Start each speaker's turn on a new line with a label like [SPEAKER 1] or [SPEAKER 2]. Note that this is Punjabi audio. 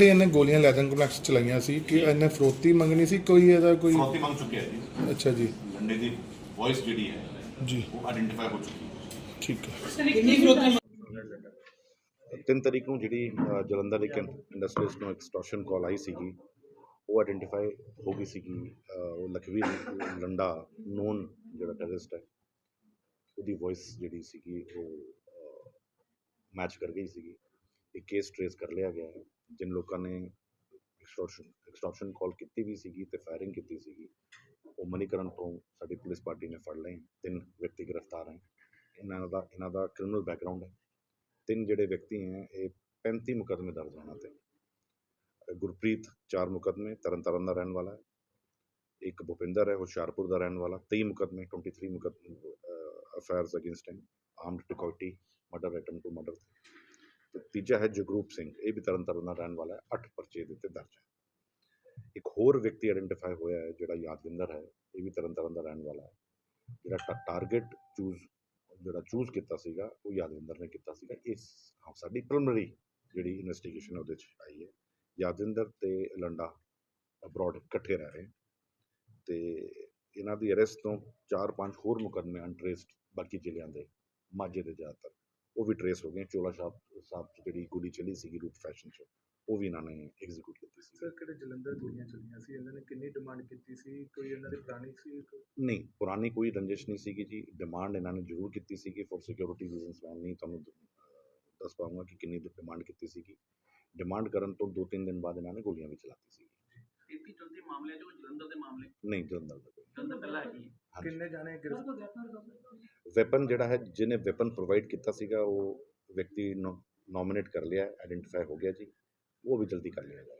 [SPEAKER 1] ਕੰਪਲੈਕਸ ਚਲਾਈਆਂ ਸੀ ਕਿ ਇਹਨੇ ਫਰੋਤੀ ਮੰਗਣੀ ਸੀ ਕੋਈ ਇਹਦਾ ਕੋਈ
[SPEAKER 2] ਫਰੋਤੀ ਮੰਗ ਚੁੱਕਿਆ ਜੀ।
[SPEAKER 1] ਅੱਛਾ ਜੀ।
[SPEAKER 2] ਲੰਡੇ ਦੀ ਵੌਇਸ ਜਿਹੜੀ ਹੈ
[SPEAKER 1] ਜੀ।
[SPEAKER 2] ਉਹ ਆਇਡੈਂਟੀਫਾਈ ਹੋ ਚੁੱਕੀ ਹੈ।
[SPEAKER 1] ਠੀਕ ਹੈ।
[SPEAKER 3] ਤਿੰਨ ਤਰੀਕ ਨੂੰ ਜਿਹੜੀ ਜਲੰਧਰ ਇੱਕ ਇੰਡਸਟਰੀਜ਼ ਨੂੰ ਐਕਸਟੋਰਸ਼ਨ ਕਾਲ ਆਈ ਸੀਗੀ ਉਹ ਆਇਡੈਂਟੀਫਾਈ ਹੋ ਗਈ ਸੀਗੀ ਉਹ ਲਖਵੀਰ ਲੰਡਾ ਨੋਨ ਜਿਹੜਾ ਟੈਰਰਿਸਟ ਹੈ ਉਹਦੀ ਵੌਇਸ ਜਿਹੜੀ ਸੀਗੀ ਉਹ ਮੈਚ ਕਰ ਗਈ ਸੀਗੀ। ਇਹ ਕੇਸ ਟ੍ਰੇਸ ਕਰ ਲਿਆ ਗਿਆ ਹੈ, ਜਿਨ ਲੋਕਾਂ ਨੇ ਐਕਸਟੋਰਸ਼ਨ ਐਕਸਟੋਰਸ਼ਨ ਕਾਲ ਕੀਤੀ ਵੀ ਸੀਗੀ ਤੇ ਫਾਇਰਿੰਗ ਕੀਤੀ ਸੀਗੀ। ਉਹ ਮਨੀਕਰਨ ਤੋਂ ਸਾਡੀ ਪੁਲਿਸ ਪਾਰਟੀ ਨੇ ਫੜ ਲਏ, ਤਿੰਨ ਵਿਅਕਤੀ ਗ੍ਰਿਫਤਾਰ ਹੈ। ਇਹਨਾਂ ਦਾ ਇਹਨਾਂ ਦਾ ਕ੍ਰਿਮੀਨਲ ਬੈਕਗ੍ਰਾਉਂਡ ਹੈ। ਤਿੰਨ ਜਿਹੜੇ ਵਿਅਕਤੀ ਹੈ, ਇਹ 35 ਮੁਕੱਦਮੇ ਦਰਜ ਹਨ ਤੇ ਗੁਰਪ੍ਰੀਤ ਚਾਰ ਮੁਕੱਦਮੇ, ਤਰਨਤਾਰਨ ਦਾ ਰਹਿਣ ਵਾਲਾ ਹੈ। ਇੱਕ ਭੁਪਿੰਦਰ ਹੈ ਹੁਸ਼ਿਆਰਪੁਰ ਦਾ ਰਹਿਣ ਵਾਲਾ 23 ਮੁਕੱਦਮੇ 23 ਮੁਕੱਦਮੇ FIRs against him armed dacoity murder attempt ਤੀਜਾ ਹੈ ਜਗਰੂਪ ਸਿੰਘ। ਇਹ ਵੀ ਤਰਨਤਾਰਨ ਦਾ ਰਹਿਣ ਵਾਲਾ ਹੈ 8 ਪਰਚੇ ਦੇ ਉੱਤੇ ਦਰਜ ਹੈ। ਇੱਕ ਹੋਰ ਵਿਅਕਤੀ ਆਇਡੈਂਟੀਫਾਈ ਹੋਇਆ ਹੈ ਜਿਹੜਾ ਯਾਦਵਿੰਦਰ ਹੈ ਇਹ ਵੀ ਤਰਨਤਾਰਨ ਦਾ ਰਹਿਣ ਵਾਲਾ ਹੈ। ਜਿਹੜਾ ਟਾਰਗੇਟ ਚੂਜ਼ ਜਿਹੜਾ ਚੂਜ਼ ਕੀਤਾ ਸੀਗਾ ਉਹ ਯਾਦਵਿੰਦਰ ਨੇ ਕੀਤਾ ਸੀਗਾ। ਇਸ ਹਾਂ, ਸਾਡੀ ਪ੍ਰੀਲਿਮਿਨਰੀ ਜਿਹੜੀ ਇਨਵੈਸਟੀਗੇਸ਼ਨ ਉਹਦੇ ਚ ਆਈ ਹੈ। ਯਾਦਵਿੰਦਰ ਤੇ ਲੰਡਾ ਅਬਰੋਡ ਇਕੱਠੇ ਰਹਿ ਰਹੇ ਤੇ ਇਹਨਾਂ ਦੀ ਅਰੈਸਟ ਤੋਂ 4-5 ਹੋਰ ਮੁਕੱਦਮੇ ਅਨਟ੍ਰੇਸਡ ਬਾਕੀ ਜ਼ਿਲ੍ਹਿਆਂ ਦੇ ਮਾਝੇ ਦੇ ਜ਼ਿਆਦਾਤਰ। ਉਹ ਵੀ ਟ੍ਰੇਸ ਹੋ ਗਏ ਚੋਲਾ ਸਾਹਿਬ ਸਾਹਿਬ 'ਚ ਜਿਹੜੀ ਗੋਲੀ ਚੱਲੀ ਸੀਗੀ ਰੂਟ ਫੈਸ਼ਨ 'ਚ ਉਹ ਵੀ ਇਹਨਾਂ ਨੇ ਐਗਜ਼ੀਕਿਊਟ ਕੀਤੀ ਸੀ
[SPEAKER 4] ਸਰ ਕਿਹੜੇ ਜਲੰਧਰ ਗੋਲੀਆਂ ਚੱਲੀਆਂ ਸੀ? ਇਹਨਾਂ ਨੇ ਕਿੰਨੀ ਡਿਮਾਂਡ ਕੀਤੀ ਸੀ? ਕੋਈ ਇਹਨਾਂ ਦੀ ਪੁਰਾਣੀ ਸੀ? ਕੋਈ
[SPEAKER 3] ਨਹੀਂ ਪੁਰਾਣੀ ਕੋਈ ਰੰਜਿਸ਼ ਨਹੀਂ ਸੀਗੀ ਜੀ। ਡਿਮਾਂਡ ਇਹਨਾਂ ਨੇ ਜ਼ਰੂਰ ਕੀਤੀ ਸੀਗੀ ਫॉर ਸਿਕਿਉਰਿਟੀ ਰੀਜ਼ਨਸ ਮੈਂ ਨਹੀਂ ਤੁਹਾਨੂੰ ਦੱਸ ਪਾਉਂਗਾ ਕਿ ਕਿੰਨੀ ਡਿਮਾਂਡ ਕੀਤੀ ਸੀਗੀ। ਡਿਮਾਂਡ ਕਰਨ ਤੋਂ 2-3 ਦਿਨ ਬਾਅਦ ਇਹਨਾਂ ਨੇ ਗੋਲੀਆਂ ਵੀ ਚਲਾਤੀ ਸੀ
[SPEAKER 5] ਇੱਥੇ ਚਲਦੇ ਮਾਮਲੇ ਜੋ ਜਲੰਧਰ ਦੇ ਮਾਮਲੇ
[SPEAKER 3] ਨਹੀਂ ਜਲੰਧਰ ਦਾ ਕੋਈ।
[SPEAKER 5] ਜਲੰਧਰ ਪਹਿਲਾਂ ਹੈ।
[SPEAKER 4] ਕਿੰਨੇ ਜਾਣੇ ਗ੍ਰਿਫਤਾਰ
[SPEAKER 3] ਵੈਪਨ ਜਿਹੜਾ ਹੈ, ਜਿਹਨੇ ਵੈਪਨ ਪ੍ਰੋਵਾਈਡ ਕੀਤਾ ਸੀਗਾ, ਉਹ ਵਿਅਕਤੀ ਨੋਮੀਨੇਟ ਕਰ ਲਿਆ ਆਇਡੈਂਟੀਫਾਈ ਹੋ ਗਿਆ ਜੀ, ਉਹ ਵੀ ਜਲਦੀ ਕਰ ਲਿਆ ਜਾਏਗਾ